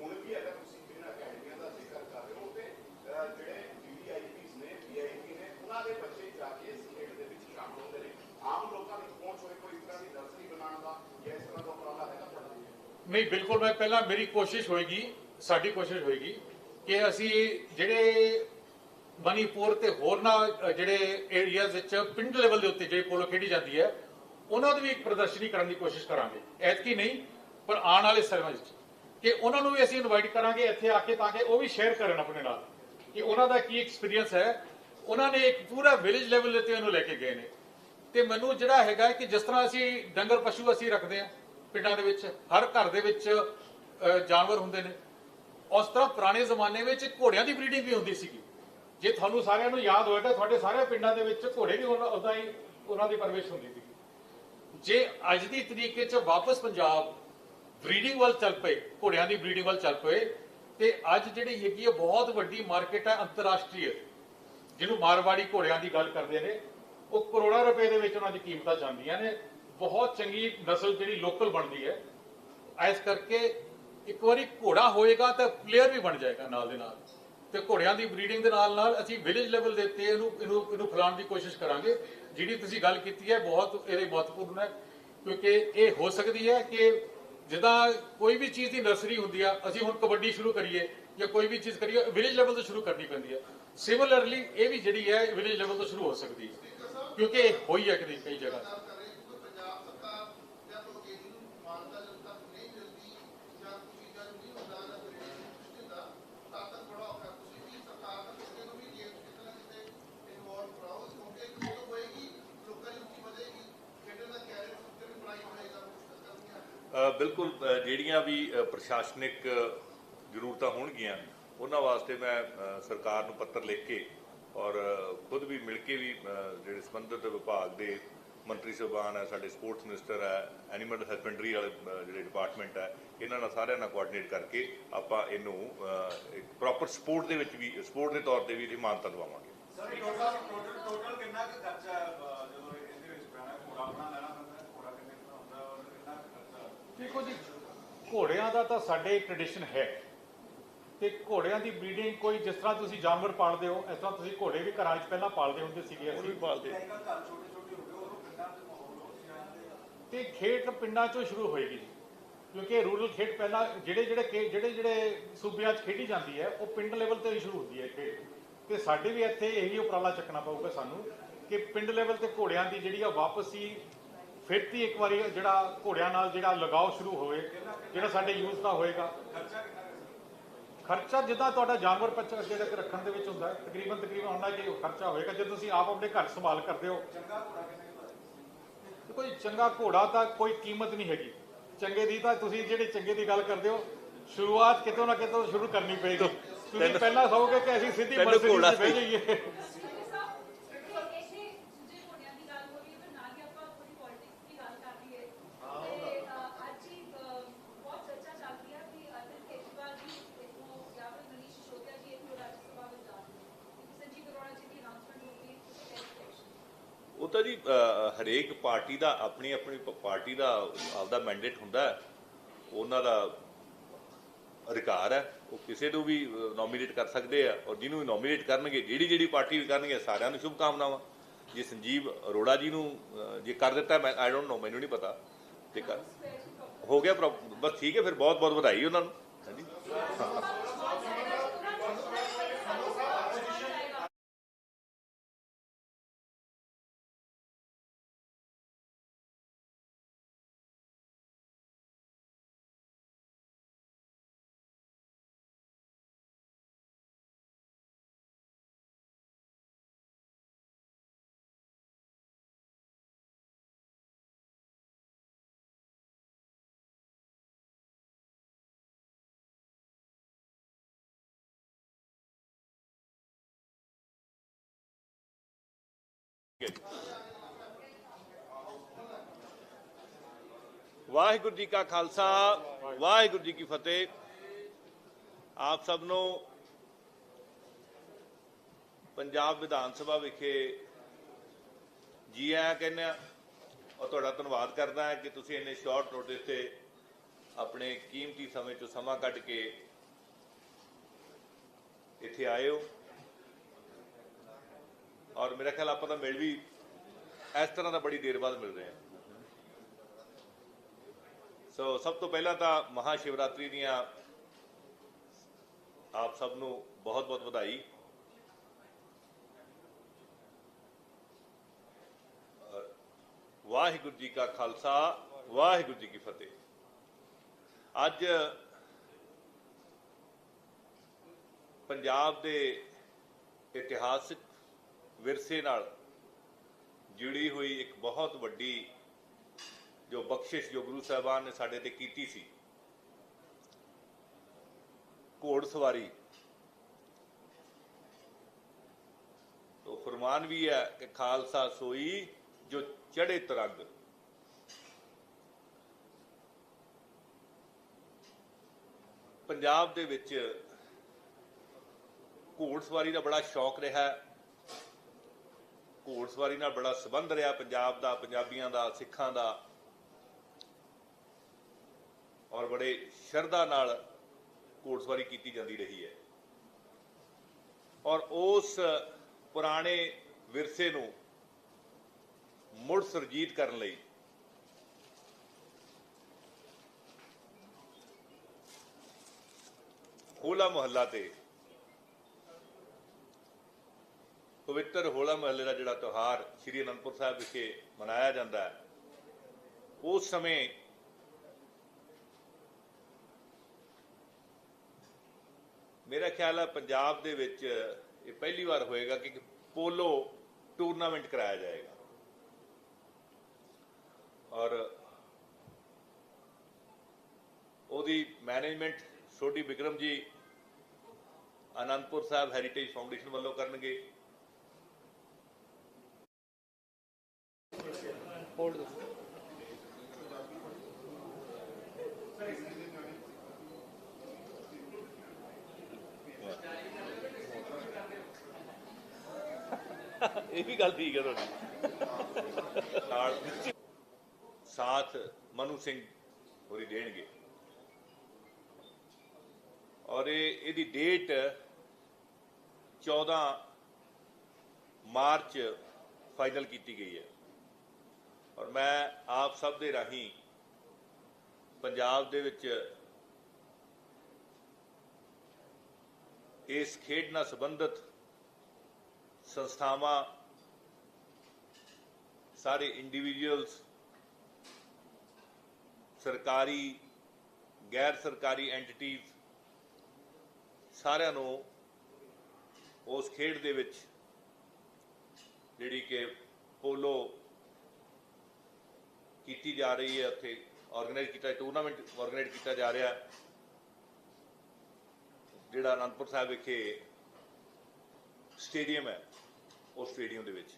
ਹੁਣ ਵੀ ਅਗਰ ਤੁਸੀਂ ਜਿਨ ਅਕੈਡਮੀਆਂ ਦਾ ਜ਼ਿਕਰ ਕਰ ਰਹੇ ਹੋ ਤੇ ਅਹ, ਜਿਹੜੇ ਵੀਆਈਪੀਸ ਨੇ ਵੀਆਈਪੀ ਨੇ ਉਹਨਾਂ ਦੇ ਬੱਚੇ ਜਾ ਕੇ ਇਸ ਖੇਡ ਦੇ ਵਿੱਚ ਸ਼ਾਮਲ ਹੁੰਦੇ ਨੇ ਆਮ ਲੋਕਾਂ ਦੀ ਪਹੁੰਚ ਹੋਏ ਕੋਈ ਇਸ ਤਰ੍ਹਾਂ ਦੀ ਨਰਸਰੀ ਬਣਾਉਣ ਦਾ ਜਾਂ ਇਸ ਤਰ੍ਹਾਂ ਦਾ ਉਪਰਾਲਾ ਹੈਗਾ ਤੁਹਾਡਾ ਨਹੀਂ ਬਿਲਕੁਲ ਮੈਂ ਪਹਿਲਾਂ ਮੇਰੀ ਕੋਸ਼ਿਸ਼ ਹੋਏਗੀ ਸਾਡੀ ਕੋਸ਼ਿਸ਼ ਹੋਏਗੀ ਕਿ ਅਸੀਂ ਜਿਹੜੇ ਮਨੀਪੁਰ ਤੇ ਹੋਰਨਾਂ ਅ, ਜਿਹੜੇ ਏਰੀਆਜ਼ ਵਿੱਚ ਪਿੰਡ ਲੈਵਲ ਦੇ ਉੱਤੇ ਜਿਹੜੀ ਪੋਲੋ ਖੇਡੀ ਜਾਂਦੀ ਹੈ ਉਹਨਾਂ ਦੀ ਵੀ ਇੱਕ ਪ੍ਰਦਰਸ਼ਨੀ ਕਰਨ ਦੀ ਕੋਸ਼ਿਸ਼ ਕਰਾਂਗੇ। ਐਤਕੀ ਨਹੀਂ ਪਰ ਆਉਣ ਵਾਲੇ ਸਮੇਂ ਵਿੱਚ ਕਿ ਉਹਨਾਂ ਨੂੰ ਵੀ ਅਸੀਂ ਇਨਵਾਈਟ ਕਰਾਂਗੇ ਇੱਥੇ ਆ ਕੇ ਤਾਂ ਕਿ ਉਹ ਵੀ ਸ਼ੇਅਰ ਕਰਨ ਆਪਣੇ ਨਾਲ ਕਿ ਉਹਨਾਂ ਦਾ ਕੀ ਐਕਸਪੀਰੀਅੰਸ ਹੈ। ਉਹਨਾਂ ਨੇ ਇੱਕ ਪੂਰਾ ਵਿਲੇਜ ਲੈਵਲ ਦੇ ਉੱਤੇ ਉਹਨੂੰ ਲੈ ਕੇ ਗਏ ਨੇ। ਤੇ ਮੈਨੂੰ ਜਿਹੜਾ ਹੈਗਾ ਕਿ ਜਿਸ ਤਰ੍ਹਾਂ ਅਸੀਂ ਡੰਗਰ ਪਸ਼ੂ ਅਸੀਂ ਰੱਖਦੇ ਆ ਪਿੰਡਾਂ ਦੇ ਵਿੱਚ, ਹਰ ਘਰ ਦੇ ਵਿੱਚ ਜਾਨਵਰ ਹੁੰਦੇ ਨੇ। ਉਸ ਤਰ੍ਹਾਂ ਪੁਰਾਣੇ ਜ਼ਮਾਨੇ ਵਿੱਚ ਘੋੜਿਆਂ ਦੀ ਬਰੀਡਿੰਗ ਵੀ ਹੁੰਦੀ ਸੀਗੀ। ਜੇ ਤੁਹਾਨੂੰ ਸਾਰਿਆਂ ਨੂੰ ਯਾਦ ਹੋਏਗਾ ਤੁਹਾਡੇ ਸਾਰੇ ਪਿੰਡਾਂ ਦੇ ਵਿੱਚ ਘੋੜੇ ਵੀ ਉਦਾਂ ਹੀ ਉਹਨਾਂ ਦੀ ਪਰਵਿਸ਼ ਹੁੰਦੀ ਸੀ। ਜੇ ਅੱਜ ਦੀ ਤਰੀਕੇ 'ਚ ਵਾਪਸ ਪੰਜਾਬ ਬਰੀਡਿੰਗ ਵੱਲ ਚੱਲ ਪਏ, ਘੋੜਿਆਂ ਦੀ ਬਰੀਡਿੰਗ ਵੱਲ ਚੱਲ ਪਏ, ਤੇ ਅੱਜ ਜਿਹੜੀ ਹੈਗੀ ਹੈ ਬਹੁਤ ਵੱਡੀ ਮਾਰਕੀਟ ਹੈ ਅੰਤਰਰਾਸ਼ਟਰੀ। ਜਿਹਨੂੰ ਮਾਰਵਾੜੀ ਘੋੜਿਆਂ ਦੀ ਗੱਲ ਕਰਦੇ ਨੇ, ਉਹ ਕਰੋੜਾਂ ਰੁਪਏ ਦੇ ਵਿੱਚ ਉਹਨਾਂ ਦੀ ਕੀਮਤਾਂ ਜਾਂਦੀਆਂ ਨੇ। ਬਹੁਤ ਚੰਗੀ ਨਸਲ ਜਿਹੜੀ ਲੋਕਲ ਬਣਦੀ ਹੈ, ਇਸ ਕਰਕੇ ਇੱਕ ਵਾਰੀ ਘੋੜਾ ਹੋਏਗਾ ਤਾਂ ਪਲੇਅਰ ਵੀ ਬਣ ਜਾਏਗਾ ਨਾਲ ਦੇ ਨਾਲ। ਤੇ ਘੋੜਿਆਂ ਦੀ ਬਰੀਡਿੰਗ ਦੇ ਨਾਲ ਨਾਲ ਅਸੀਂ ਵਿਲੇਜ ਲੈਵਲ ਦੇ ਉੱਤੇ ਇਹਨੂੰ ਇਹਨੂੰ ਇਹਨੂੰ ਫੈਲਾਉਣ ਦੀ ਕੋਸ਼ਿਸ਼ ਕਰਾਂਗੇ। ਜਿਹੜੀ ਤੁਸੀਂ ਗੱਲ ਕੀਤੀ ਹੈ, ਬਹੁਤ ਇਹਦੇ ਮਹੱਤਵਪੂਰਨ ਹੈ, ਕਿਉਂਕਿ ਇਹ ਹੋ ਸਕਦੀ ਹੈ ਕਿ ਜਿੱਦਾਂ ਕੋਈ ਵੀ ਚੀਜ਼ ਦੀ ਨਰਸਰੀ ਹੁੰਦੀ ਆ, ਅਸੀਂ ਹੁਣ ਕਬੱਡੀ ਸ਼ੁਰੂ ਕਰੀਏ ਜਾਂ ਕੋਈ ਵੀ ਚੀਜ਼ ਕਰੀਏ ਵਿਲੇਜ ਲੈਵਲ ਤੋਂ ਸ਼ੁਰੂ ਕਰਨੀ ਪੈਂਦੀ ਹੈ ਸਿਮਿਲਰਲੀ ਇਹ ਵੀ ਜਿਹੜੀ ਹੈ ਵਿਲੇਜ ਲੈਵਲ ਤੋਂ ਸ਼ੁਰੂ ਹੋ ਸਕਦੀ ਹੈ, ਕਿਉਂਕਿ ਇਹ ਹੋਈ ਹੈ ਕਦੀ ਕਈ ਜਗ੍ਹਾ ਗੱਲ ਕਰ ਰਹੇ ਕਿ ਪੰਜਾਬ ਸਰਕਾਰ ਜਾਂ ਤੋਂ ਇਹਦੀ ਨੂੰ ਮਾਨਤਾ ਜਦੋਂ ਤੱਕ ਨਹੀਂ ਮਿਲਦੀ ਜਾਂ ਕੋਈ ਚੀਜ਼ਾਂ ਨੂੰ ਨਹੀਂ ਹੁੰਦਾ ਜਾਂ ਕੋਈ ਕੁਝ ਹੁੰਦਾ ਤਦ ਤੱਕ ਬੜਾ ਔਖਾ ਤੁਸੀਂ ਵੀ ਸਰਕਾਰ ਦਾ ਕਿਸੇ ਨੂੰ ਵੀ ਗੇਮ ਕਿਤੇ ਨਾ ਕਿਤੇ ਇਨਵੋਲਵ ਕਰਾਓ ਕਿਉਂਕਿ ਇੱਕ ਜਦੋਂ ਹੋਏਗੀ ਲੋਕਾਂ ਦੀ ਰੁਚੀ ਵਧੇਗੀ ਖੇਡਣ ਦਾ ਕੈਰੀਅਰ ਫਿਊਚਰ ਵੀ ਬਣਾਈ ਹੋਏਗਾ ਮੁਸ਼ਕਲ ਕਰਨੀਆਂ ਅ, ਬਿਲਕੁਲ ਜਿਹੜੀਆਂ ਵੀ ਪ੍ਰਸ਼ਾਸਨਿਕ ਜ਼ਰੂਰਤਾਂ ਹੋਣਗੀਆਂ, ਉਹਨਾਂ ਵਾਸਤੇ ਮੈਂ ਸਰਕਾਰ ਨੂੰ ਪੱਤਰ ਲਿਖ ਕੇ ਔਰ ਖੁਦ ਵੀ ਮਿਲ ਕੇ ਵੀ ਜਿਹੜੇ ਸੰਬੰਧਿਤ ਵਿਭਾਗ ਦੇ ਮੰਤਰੀ ਸਾਹਿਬਾਨ ਹੈ, ਸਾਡੇ ਸਪੋਰਟਸ ਮਿਨਿਸਟਰ ਹੈ, ਐਨੀਮਲ ਹਸਬੈਂਡਰੀ ਵਾਲੇ ਜਿਹੜੇ ਡਿਪਾਰਟਮੈਂਟ ਹੈ, ਇਹਨਾਂ ਨਾਲ ਸਾਰਿਆਂ ਨਾਲ ਕੋਆਰਡੀਨੇਟ ਕਰਕੇ ਆਪਾਂ ਇਹਨੂੰ ਇੱਕ ਪ੍ਰੋਪਰ ਸਪੋਰਟ ਦੇ ਵਿੱਚ ਵੀ, ਸਪੋਰਟ ਦੇ ਤੌਰ ਤੇ ਵੀ ਇਹਦੀ ਮਾਨਤਾ ਦਵਾਵਾਂਗੇ। ਸਰ ਟੋਟਲ ਟੋਟਲ ਕਿੰਨਾ ਖਰਚਾ ਹੈ, ਅਹ, ਜਦੋਂ ਇਹਦੇ ਵਿੱਚ ਪੈਣਾ ਘੋੜਾ ਆਪਣਾ ਲੈਣਾ ਪੈਂਦਾ ਹੈ, ਘੋੜਾ ਕਿੰਨੇ ਦਾ ਹੁੰਦਾ ਹੈ ਔਰ ਕਿੰਨਾ ਕੁ ਖਰਚਾ ਦੇਖੋ ਜੀ ਘੋੜਿਆਂ ਦਾ ਤਾਂ ਸਾਡੇ ਟ੍ਰੈਡੀਸ਼ਨ ਹੈ। ਤੇ ਘੋੜਿਆਂ ਦੀ ਬਰੀਡਿੰਗ ਕੋਈ ਜਿਸ ਤਰ੍ਹਾਂ ਤੁਸੀਂ ਜਾਨਵਰ ਪਾਲਦੇ ਹੋ ਇਸ ਤਰ੍ਹਾਂ ਤੁਸੀਂ ਘੋੜੇ ਵੀ ਘਰਾਂ 'ਚ ਪਹਿਲਾਂ ਪਾਲਦੇ ਹੁੰਦੇ ਸੀਗੇ ਅਸੀਂ। ਪਾਲਦੇ। ਤੇ ਖੇਡ ਪਿੰਡਾਂ 'ਚੋਂ ਸ਼ੁਰੂ ਹੋਏਗੀ। ਜੀ ਕਿਉਂਕਿ ਰੂਰਲ ਖੇਡ ਪਹਿਲਾਂ ਜਿਹੜੇ ਜਿਹੜੇ ਜਿਹੜੇ ਜਿਹੜੇ ਸੂਬਿਆਂ 'ਚ ਖੇਡੀ ਜਾਂਦੀ ਹੈ ਉਹ ਪਿੰਡ ਲੈਵਲ ਤੇ ਹੀ ਸ਼ੁਰੂ ਹੁੰਦੀ ਹੈ ਖੇਡ। ਤੇ ਸਾਡੇ ਵੀ ਇੱਥੇ ਇਹੀ ਉਪਰਾਲਾ ਚੱਕਣਾ ਪਊਗਾ ਸਾਨੂੰ ਕਿ ਪਿੰਡ ਲੈਵਲ ਤੇ ਘੋੜਿਆਂ ਦੀ ਜਿਹੜੀ ਆ ਵਾਪਸ ਫਿਰ ਤੀ ਇੱਕ ਵਾਰੀ ਜਿਹੜਾ ਘੋੜਿਆਂ ਨਾਲ ਜਿਹੜਾ ਲਗਾਓ ਸ਼ੁਰੂ ਹੋਵੇ ਜਿਹੜਾ ਸਾਡੇ ਯੂਜ਼ ਦਾ ਹੋਏਗਾ। ਖਰਚਾ ਜਿੱਦਾਂ ਤੁਹਾਡਾ ਜਾਨਵਰ ਬੱਚਾ ਜਿਹੜਾ ਰੱਖਣ ਦੇ ਵਿੱਚ ਹੁੰਦਾ ਤਕਰੀਬਨ ਤਕਰੀਬਨ ਉਹਨਾਂ ਕਿ ਖਰਚਾ ਹੋਏਗਾ। ਜੇ ਤੁਸੀਂ ਆਪ ਆਪਣੇ ਘਰ ਸੰਭਾਲ ਕਰਦੇ ਹੋ ਕੋਈ ਚੰਗਾ ਘੋੜਾ ਤਾਂ ਕੋਈ ਕੀਮਤ ਨਹੀਂ ਹੈਗੀ। ਚੰਗੇ ਦੀ ਤਾਂ ਤੁਸੀਂ ਜਿਹੜੇ ਚੰਗੇ ਦੀ ਗੱਲ ਕਰਦੇ ਹੋ ਸ਼ੁਰੂਆਤ ਕਿਤੋਂ ਨਾ ਕਿਤੋਂ ਸ਼ੁਰੂ ਕਰਨੀ ਪਏਗੀ। ਤੁਸੀਂ ਪਹਿਲਾਂ ਕਹੋਗੇ ਕਿ ਅਸੀਂ ਸਿੱਧੀ ਘੋੜਾ ਤੇ ਬਹਿ ਜਾਈਏ ਉਹ ਤਾਂ ਜੀ ਅ, ਹਰੇਕ ਪਾਰਟੀ ਦਾ ਆਪਣੀ ਆਪਣੀ ਪਾਰਟੀ ਦਾ ਆਪਦਾ ਮੈਂਡੇਟ ਹੁੰਦਾ ਉਹਨਾਂ ਦਾ ਅਧਿਕਾਰ ਹੈ। ਉਹ ਕਿਸੇ ਨੂੰ ਵੀ ਨੋਮੀਨੇਟ ਕਰ ਸਕਦੇ ਆ ਔਰ ਜਿਹਨੂੰ ਵੀ ਨੋਮੀਨੇਟ ਕਰਨਗੇ ਜਿਹੜੀ ਜਿਹੜੀ ਪਾਰਟੀ ਵੀ ਕਰਨਗੇ, ਸਾਰਿਆਂ ਨੂੰ ਸ਼ੁਭ ਕਾਮਨਾਵਾਂ ਜੇ ਸੰਜੀਵ ਅਰੋੜਾ ਜੀ ਨੂੰ ਜੇ ਕਰ ਦਿੱਤਾ, ਮੈਂ ਆਈ ਡੋਨਟ ਨੋ ਮੈਨੂੰ ਨਹੀਂ ਪਤਾ। ਤੇ ਕਰ ਹੋ ਗਿਆ ਪ੍ਰੋ- ਬਸ ਠੀਕ ਹੈ, ਫਿਰ ਬਹੁਤ ਬਹੁਤ ਵਧਾਈ ਉਹਨਾਂ ਨੂੰ। ਹਾਂਜੀ। ਵਾਹਿਗੁਰੂ ਜੀ ਕਾ ਖਾਲਸਾ, ਵਾਹਿਗੁਰੂ ਜੀ ਕੀ ਫਤਿਹ। ਆਪ ਸਭ ਨੂੰ ਪੰਜਾਬ ਵਿਧਾਨ ਸਭਾ ਵਿਖੇ ਜੀ ਆਇਆਂ ਕਹਿੰਦੇ ਆ ਔਰ ਤੁਹਾਡਾ ਧੰਨਵਾਦ ਕਰਦਾ ਹਾਂ ਕਿ ਤੁਸੀਂ ਇੰਨੇ ਸ਼ਾਰਟ ਨੋਟਿਸ ਤੇ ਆਪਣੇ ਕੀਮਤੀ ਸਮੇਂ ਚੋਂ ਸਮਾਂ ਕੱਢ ਕੇ ਇੱਥੇ ਆਏ ਹੋ। ਔਰ ਮੇਰਾ ਖਿਆਲ ਆਪਾਂ ਤਾਂ ਮਿਲ ਵੀ ਇਸ ਤਰ੍ਹਾਂ ਦਾ ਬੜੀ ਦੇਰ ਬਾਅਦ ਮਿਲ ਰਹੇ ਹਾਂ। ਸੋ ਸਭ ਤੋਂ ਪਹਿਲਾਂ ਤਾਂ ਮਹਾ ਸ਼ਿਵਰਾਤਰੀ ਦੀਆਂ ਆਪ ਸਭ ਨੂੰ ਬਹੁਤ ਬਹੁਤ ਵਧਾਈ। ਵਾਹਿਗੁਰੂ ਜੀ ਕਾ ਖਾਲਸਾ, ਵਾਹਿਗੁਰੂ ਜੀ ਕੀ ਫਤਿਹ। ਅੱਜ ਪੰਜਾਬ ਦੇ ਇਤਿਹਾਸਿਕ ਵਿਰਸੇ ਨਾਲ ਜੁੜੀ ਹੋਈ ਇੱਕ ਬਹੁਤ ਵੱਡੀ ਜੋ ਬਖਸ਼ਿਸ਼ ਜੋ ਗੁਰੂ ਸਾਹਿਬਾਨ ਨੇ ਸਾਡੇ ਤੇ ਕੀਤੀ ਸੀ, ਘੋੜ ਸਵਾਰੀ। ਤੋਂ ਫਰਮਾਨ ਵੀ ਹੈ ਕਿ ਖਾਲਸਾ ਸੋਈ ਜੋ ਚੜੇ ਤਰੰਗ। ਪੰਜਾਬ ਦੇ ਵਿੱਚ ਘੋੜ ਸਵਾਰੀ ਦਾ ਬੜਾ ਸ਼ੌਕ ਰਿਹਾ। ਹੈ ਘੋੜਸਵਾਰੀ ਨਾਲ ਬੜਾ ਸੰਬੰਧ ਰਿਹਾ ਪੰਜਾਬ ਦਾ, ਪੰਜਾਬੀਆਂ ਦਾ, ਸਿੱਖਾਂ ਦਾ। ਔਰ ਬੜੇ ਸ਼ਰਧਾ ਨਾਲ ਘੋੜਸਵਾਰੀ ਕੀਤੀ ਜਾਂਦੀ ਰਹੀ ਹੈ। ਔਰ ਉਸ ਪੁਰਾਣੇ ਵਿਰਸੇ ਨੂੰ ਮੁੜ ਸਰਜੀਤ ਕਰਨ ਲਈ ਹੋਲਾ ਮੁਹੱਲਾ ਤੇ ਪਵਿੱਤਰ ਹੋਲਾ ਮਹੱਲੇ ਦਾ ਜਿਹੜਾ ਤਿਉਹਾਰ ਸ੍ਰੀ ਅਨੰਦਪੁਰ ਸਾਹਿਬ ਵਿਖੇ ਮਨਾਇਆ ਜਾਂਦਾ ਹੈ, ਉਸ ਸਮੇਂ ਮੇਰਾ ਖਿਆਲ ਹੈ ਪੰਜਾਬ ਦੇ ਵਿੱਚ ਇਹ ਪਹਿਲੀ ਵਾਰ ਹੋਏਗਾ ਕਿ ਪੋਲੋ ਟੂਰਨਾਮੈਂਟ ਕਰਾਇਆ ਜਾਏਗਾ। ਔਰ ਉਹਦੀ ਮੈਨੇਜਮੈਂਟ ਛੋਟੀ ਵਿਕਰਮ ਜੀ ਅਨੰਦਪੁਰ ਸਾਹਿਬ ਹੈਰੀਟੇਜ ਫਾਊਂਡੇਸ਼ਨ ਵੱਲੋਂ ਕਰਨਗੇ। ਇਹ ਵੀ ਗੱਲ ਠੀਕ ਹੈ ਤੁਹਾਡੀ। ਨਾਲ ਸਾਥ ਮਨੂ ਸਿੰਘ ਹੋਰੀ ਦੇਣਗੇ। ਔਰ ਇਹ ਇਹਦੀ ਡੇਟ 14 ਮਾਰਚ ਫਾਈਨਲ ਕੀਤੀ ਗਈ ਹੈ। ਔਰ ਮੈਂ ਆਪ ਸਭ ਦੇ ਰਾਹੀਂ ਪੰਜਾਬ ਦੇ ਵਿੱਚ ਇਸ ਖੇਡ ਨਾਲ ਸੰਬੰਧਿਤ ਸੰਸਥਾਵਾਂ, ਸਾਰੇ ਇੰਡੀਵਿਜੂਅਲਸ ਸਰਕਾਰੀ, ਗੈਰ ਸਰਕਾਰੀ ਐਂਟੀਟੀਜ਼ ਸਾਰਿਆਂ ਨੂੰ ਉਸ ਖੇਡ ਦੇ ਵਿੱਚ ਜਿਹੜੀ ਕਿ ਪੋਲੋ ਕੀਤੀ ਜਾ ਰਹੀ ਹੈ, ਉੱਥੇ ਆਰਗੇਨਾਈਜ਼ ਕੀਤਾ ਟੂਰਨਾਮੈਂਟ ਆਰਗੇਨਾਈਜ਼ ਕੀਤਾ ਜਾ ਰਿਹਾ ਜਿਹੜਾ ਅਨੰਦਪੁਰ ਸਾਹਿਬ ਵਿਖੇ ਸਟੇਡੀਅਮ ਹੈ, ਉਸ ਸਟੇਡੀਅਮ ਦੇ ਵਿੱਚ।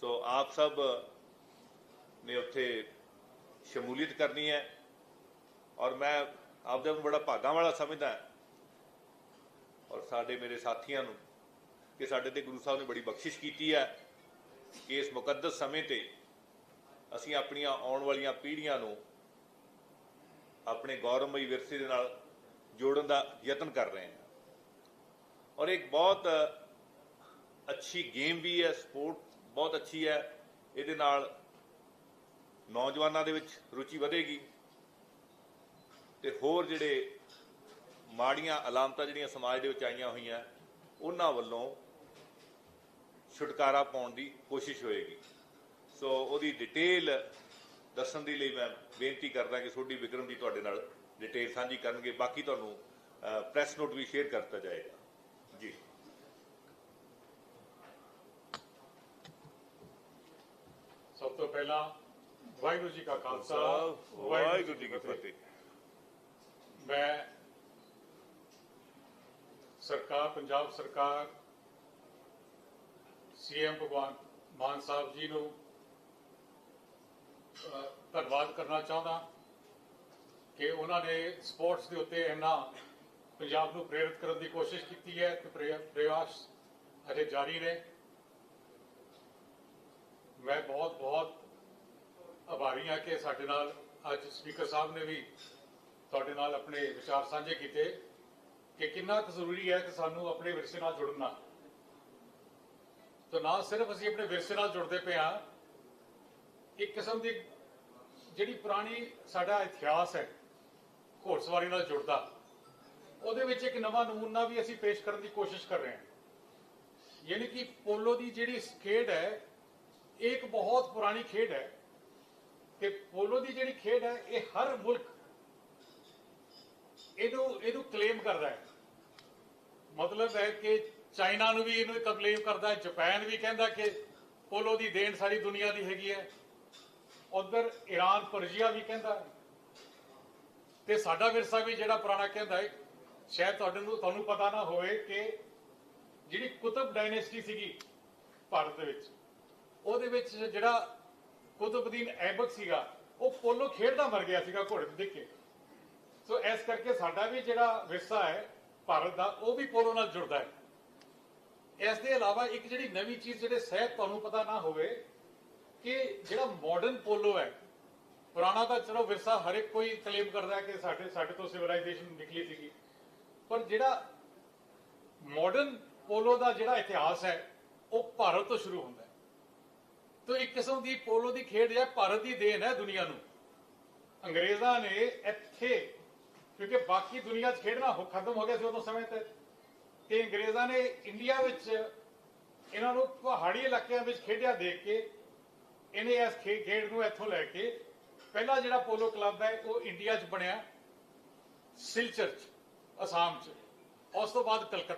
ਸੋ ਆਪ ਸਭ ਨੇ ਉੱਥੇ ਸ਼ਮੂਲੀਅਤ ਕਰਨੀ ਹੈ ਔਰ ਮੈਂ ਆਪਦੇ ਨੂੰ ਬੜਾ ਭਾਗਾਂ ਵਾਲਾ ਸਮਝਦਾ ਔਰ ਸਾਡੇ ਮੇਰੇ ਸਾਥੀਆਂ ਨੂੰ, ਕਿ ਸਾਡੇ ਤੇ ਗੁਰੂ ਸਾਹਿਬ ਨੇ ਬੜੀ ਬਖਸ਼ਿਸ਼ ਕੀਤੀ ਹੈ ਕਿ ਇਸ ਮੁਕੱਦਸ ਸਮੇਂ ਤੇ ਅਸੀਂ ਆਪਣੀਆਂ ਆਉਣ ਵਾਲੀਆਂ ਪੀੜ੍ਹੀਆਂ ਨੂੰ ਆਪਣੇ ਗੌਰਵਮਈ ਵਿਰਸੇ ਦੇ ਨਾਲ ਜੋੜਨ ਦਾ ਯਤਨ ਕਰ ਰਹੇ ਹਾਂ। ਔਰ ਇੱਕ ਬਹੁਤ ਅੱਛੀ ਗੇਮ ਵੀ ਹੈ, ਸਪੋਰਟ ਬਹੁਤ ਅੱਛੀ ਹੈ। ਇਹਦੇ ਨਾਲ ਨੌਜਵਾਨਾਂ ਦੇ ਵਿੱਚ ਰੁਚੀ ਵਧੇਗੀ ਤੇ ਹੋਰ ਜਿਹੜੇ ਮਾੜੀਆਂ ਅਲਾਮਤਾਂ ਜਿਹੜੀਆਂ ਸਮਾਜ ਦੇ ਵਿੱਚ ਆਈਆਂ ਹੋਈਆਂ, ਉਹਨਾਂ ਵੱਲੋਂ ਛੁਟਕਾਰਾ ਪਾਉਣ ਦੀ ਕੋਸ਼ਿਸ਼ ਹੋਏਗੀ। ਸੋ ਉਹਦੀ ਡਿਟੇਲ ਦੱਸਣ ਦੇ ਲਈ ਮੈਂ ਬੇਨਤੀ ਕਰਦਾ ਕਿ ਸੋਢੀ ਵਿਕਰਮ ਜੀ ਤੁਹਾਡੇ ਨਾਲ ਡਿਟੇਲ ਸਾਂਝੀ ਕਰਨਗੇ। ਬਾਕੀ ਤੁਹਾਨੂੰ ਪ੍ਰੈਸ ਨੋਟ ਵੀ ਸ਼ੇਅਰ ਕਰਤਾ ਜਾਏਗਾ। ਜੀ। ਸਭ ਤੋਂ ਪਹਿਲਾਂ ਵਾਹਿਗੁਰੂ ਜੀ ਕਾ ਖਾਲਸਾ ਵਾਹਿਗੁਰੂ ਜੀ ਕੀ ਫਤਿਹ। ਮੈਂ ਸਰਕਾਰ ਪੰਜਾਬ ਸਰਕਾਰ ਸੀਐਮ ਭਗਵਾਨ ਮਾਨ ਸਾਹਿਬ ਜੀ ਨੂੰ ਧੰਨਵਾਦ ਕਰਨਾ ਚਾਹੁੰਦਾ ਕਿ ਉਹਨਾਂ ਨੇ ਸਪੋਰਟਸ ਦੇ ਉੱਤੇ ਇੰਨਾ ਪੰਜਾਬ ਨੂੰ ਪ੍ਰੇਰਿਤ ਕਰਨ ਦੀ ਕੋਸ਼ਿਸ਼ ਕੀਤੀ ਹੈ ਤੇ ਪ੍ਰਯਾਸ ਅਜੇ ਜਾਰੀ ਨੇ। ਮੈਂ ਬਹੁਤ ਬਹੁਤ ਆਭਾਰੀ ਹਾਂ ਕਿ ਸਾਡੇ ਨਾਲ ਅੱਜ ਸਪੀਕਰ ਸਾਹਿਬ ਨੇ ਵੀ ਤੁਹਾਡੇ ਨਾਲ ਆਪਣੇ ਵਿਚਾਰ ਸਾਂਝੇ ਕੀਤੇ ਕਿ ਕਿੰਨਾ ਕੁ ਜ਼ਰੂਰੀ ਹੈ ਕਿ ਸਾਨੂੰ ਆਪਣੇ ਵਿਰਸੇ ਨਾਲ ਜੁੜਨਾ। ਤਾਂ ਨਾ ਸਿਰਫ ਅਸੀਂ ਆਪਣੇ ਵਿਰਸੇ ਨਾਲ ਜੁੜਦੇ ਪਏ ਹਾਂ, ਇੱਕ ਕਿਸਮ ਦੀ ਜਿਹੜੀ ਪੁਰਾਣੀ ਸਾਡਾ ਇਤਿਹਾਸ ਹੈ, ਘੋੜਸਵਾਰੀ ਨਾਲ ਜੁੜਦਾ, ਉਹਦੇ ਵਿੱਚ ਇੱਕ ਨਵਾਂ ਨਮੂਨਾ ਵੀ ਅਸੀਂ ਪੇਸ਼ ਕਰਨ ਦੀ ਕੋਸ਼ਿਸ਼ ਕਰ ਰਹੇ ਹਾਂ। ਯਾਨੀ ਕਿ ਪੋਲੋ ਦੀ ਜਿਹੜੀ ਖੇਡ ਹੈ, ਇਹ ਇੱਕ ਬਹੁਤ ਪੁਰਾਣੀ ਖੇਡ ਹੈ ਤੇ ਪੋਲੋ ਦੀ ਜਿਹੜੀ ਖੇਡ ਹੈ, ਇਹ ਹਰ ਮੁਲਕ ਇਹਨੂੰ ਇਹਨੂੰ ਕਲੇਮ ਕਰਦਾ ਹੈ। ਮਤਲਬ ਹੈ ਕਿ ਚਾਈਨਾ ਨੂੰ ਵੀ ਇਹਨੂੰ ਕਲੇਮ ਕਰਦਾ ਹੈ, ਜਾਪਾਨ ਵੀ ਕਹਿੰਦਾ ਕਿ ਪੋਲੋ ਦੀ ਦੇਣ ਸਾਰੀ ਦੁਨੀਆ ਦੀ ਹੈਗੀ ਹੈ। ਉਧਰ ਈਰਾਨ ਪਰਜੀਆ ਵੀ ਕਹਿੰਦਾ ਹੈ। ਤੇ ਸਾਡਾ ਵਿਰਸਾ ਵੀ ਜਿਹੜਾ ਪੁਰਾਣਾ ਕਹਿੰਦਾ ਹੈ, ਸ਼ਾਇਦ ਤੁਹਾਡੇ ਨੂੰ ਤੁਹਾਨੂੰ ਪਤਾ ਨਾ ਹੋਵੇ ਕਿ ਜਿਹੜੀ ਕੁਤਬ ਡਾਇਨੈਸਟੀ ਸੀਗੀ ਭਾਰਤ ਦੇ ਵਿੱਚ, ਉਹਦੇ ਵਿੱਚ ਜਿਹੜਾ ਕੁਤਬਦੀਨ ਐਬਕ ਸੀਗਾ, ਉਹ ਪੋਲੋ ਖੇਡਦਾ ਮਰ ਗਿਆ ਸੀਗਾ ਘੋੜੇ ਤੇ ਦੇਖ ਕੇ। ਸੋ ਇਸ ਕਰਕੇ ਸਾਡਾ ਵੀ ਜਿਹੜਾ ਵਿਰਸਾ ਹੈ ਭਾਰਤ ਦਾ, ਉਹ ਵੀ ਪੋਲੋ ਨਾਲ ਜੁੜਦਾ ਹੈ। ਇਸ ਦੇ ਇਲਾਵਾ ਇੱਕ ਜਿਹੜੀ ਨਵੀਂ ਚੀਜ਼ ਜਿਹੜੇ ਸਹਿਤ ਤੁਹਾਨੂੰ ਪਤਾ ਨਾ ਹੋਵੇ ਕਿ ਜਿਹੜਾ ਮਾਡਰਨ ਪੋਲੋ ਹੈ, ਪੁਰਾਣਾ ਤਾਂ ਚਲੋ ਵਿਰਸਾ ਹਰ ਇੱਕ ਕੋਈ ਕਲੇਮ ਕਰਦਾ ਕਿ ਸਾਡੇ ਸਾਡੇ ਤੋਂ ਸਿਵਲਾਈਜੇਸ਼ਨ ਨਿਕਲੀ ਸੀਗੀ। ਪਰ ਜਿਹੜਾ ਮਾਡਰਨ ਪੋਲੋ ਦਾ ਜਿਹੜਾ ਇਤਿਹਾਸ ਹੈ, ਉਹ ਭਾਰਤ ਤੋਂ ਸ਼ੁਰੂ ਹੁੰਦਾ ਹੈ। ਤੋ ਇੱਕ ਕਿਸਮ ਦੀ ਪੋਲੋ ਦੀ ਖੇਡ ਹੈ ਭਾਰਤ ਦੀ ਦੇਣ ਹੈ ਦੁਨੀਆ ਨੂੰ। ਅੰਗਰੇਜ਼ਾਂ ਨੇ ਇੱਥੇ, ਕਿਉਂਕਿ ਬਾਕੀ ਦੁਨੀਆ 'ਚ ਖੇਡਣਾ ਖਤਮ ਹੋ ਗਿਆ ਸੀ ਉਦੋਂ ਸਮੇਂ ਤੇ ਤੇ ਅੰਗਰੇਜ਼ਾਂ ਨੇ ਇੰਡੀਆ ਵਿੱਚ ਇਹਨਾਂ ਨੂੰ ਪਹਾੜੀ ਇਲਾਕਿਆਂ ਵਿੱਚ ਖੇਡਿਆ ਦੇਖ ਕੇ ਇਹਨੇ ਇਸ ਖੇ- ਖੇਡ ਨੂੰ ਇੱਥੋਂ ਲੈ ਕੇ ਪਹਿਲਾ ਜਿਹੜਾ ਪੋਲੋ ਕਲੱਬ ਹੈ, ਉਹ ਇੰਡੀਆ 'ਚ ਬਣਿਆ, ਸਿਲਚਰ 'ਚ, ਅਸਾਮ 'ਚ। ਉਸ ਤੋਂ ਬਾਅਦ ਕਲਕੱਤਾ।